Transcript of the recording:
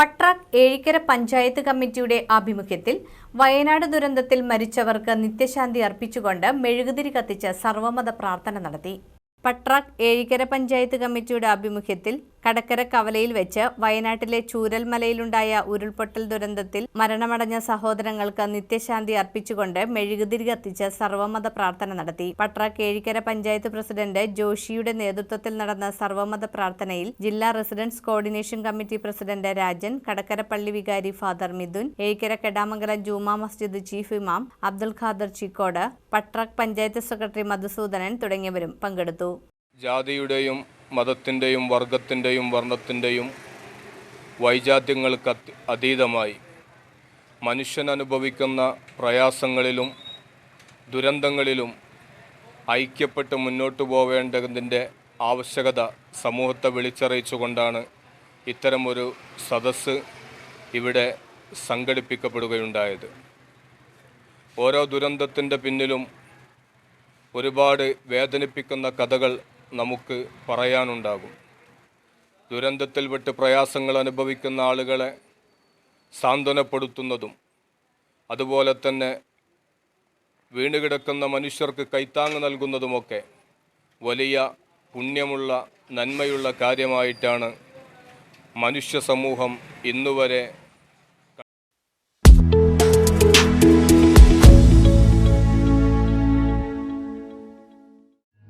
പട്രാക് ഏഴിക്കര പഞ്ചായത്ത് കമ്മിറ്റിയുടെ ആഭിമുഖ്യത്തിൽ വയനാട് ദുരന്തത്തിൽ മരിച്ചവർക്ക് നിത്യശാന്തി അർപ്പിച്ചുകൊണ്ട് മെഴുകുതിരി കത്തിച്ച് സർവമത പ്രാർത്ഥന നടത്തി. പട്രാക് ഏഴിക്കര പഞ്ചായത്ത് കമ്മിറ്റിയുടെ ആഭിമുഖ്യത്തിൽ കടക്കര കവലയിൽ വെച്ച് വയനാട്ടിലെ ചൂരൽമലയിലുണ്ടായ ഉരുൾപൊട്ടൽ ദുരന്തത്തിൽ മരണമടഞ്ഞ സഹോദരങ്ങൾക്ക് നിത്യശാന്തി അർപ്പിച്ചുകൊണ്ട് മെഴുകുതിരി കത്തിച്ച് സർവമത പ്രാർത്ഥന നടത്തി. പട്രാക് ഏഴിക്കര പഞ്ചായത്ത് പ്രസിഡന്റ് ജോഷിയുടെ നേതൃത്വത്തിൽ നടന്ന സർവമത പ്രാർത്ഥനയിൽ ജില്ലാ residents coordination committee president Rajan Kadakkara പള്ളി വികാരി ഫാദർ മിഥുൻ ഏഴിക്കര കെടാമംഗലം ജുമാ മസ്ജിദ് ചീഫ് ഇമാം അബ്ദുൽ ഖാദർ ചിക്കോട് പട്രാക് പഞ്ചായത്ത് സെക്രട്ടറി മധുസൂദനൻ തുടങ്ങിയവരും പങ്കെടുത്തു. ജാതിയുടെയും മതത്തിന്റെയും വർഗത്തിന്റെയും വർണത്തിന്റെയും വൈജാത്യങ്ങൾക്ക് അത്- അതീതമായി. മനുഷ്യൻ അനുഭവിക്കുന്ന പ്രയാസങ്ങളിലും ദുരന്തങ്ങളിലും ഐക്യപ്പെട്ട് മുന്നോട്ട് പോവേണ്ടതിന്റെ ആവശ്യകത സമൂഹത്തെ വിളിച്ചറിയിച്ചുകൊണ്ടാണ് ഇത്തരമൊരു സദസ്സ് ഇവിടെ സംഘടിപ്പിക്കപ്പെടുകയുണ്ടായത്. ഓരോ ദുരന്തത്തിന്റെ പിന്നിലും ഒരുപാട് വേദനിപ്പിക്കുന്ന കഥകൾ നമുക്ക് പറയാനുണ്ടാകും. ദുരന്തത്തിൽപ്പെട്ട് പ്രയാസങ്ങൾ അനുഭവിക്കുന്ന ആളുകളെ സാന്ത്വനപ്പെടുത്തുന്നതും അതുപോലെ തന്നെ വീണുകിടക്കുന്ന മനുഷ്യർക്ക് കൈത്താങ് നൽകുന്നതുമൊക്കെ വലിയ പുണ്യമുള്ള നന്മയുള്ള കാര്യമായിട്ടാണ് മനുഷ്യ സമൂഹം ഇന്നുവരെ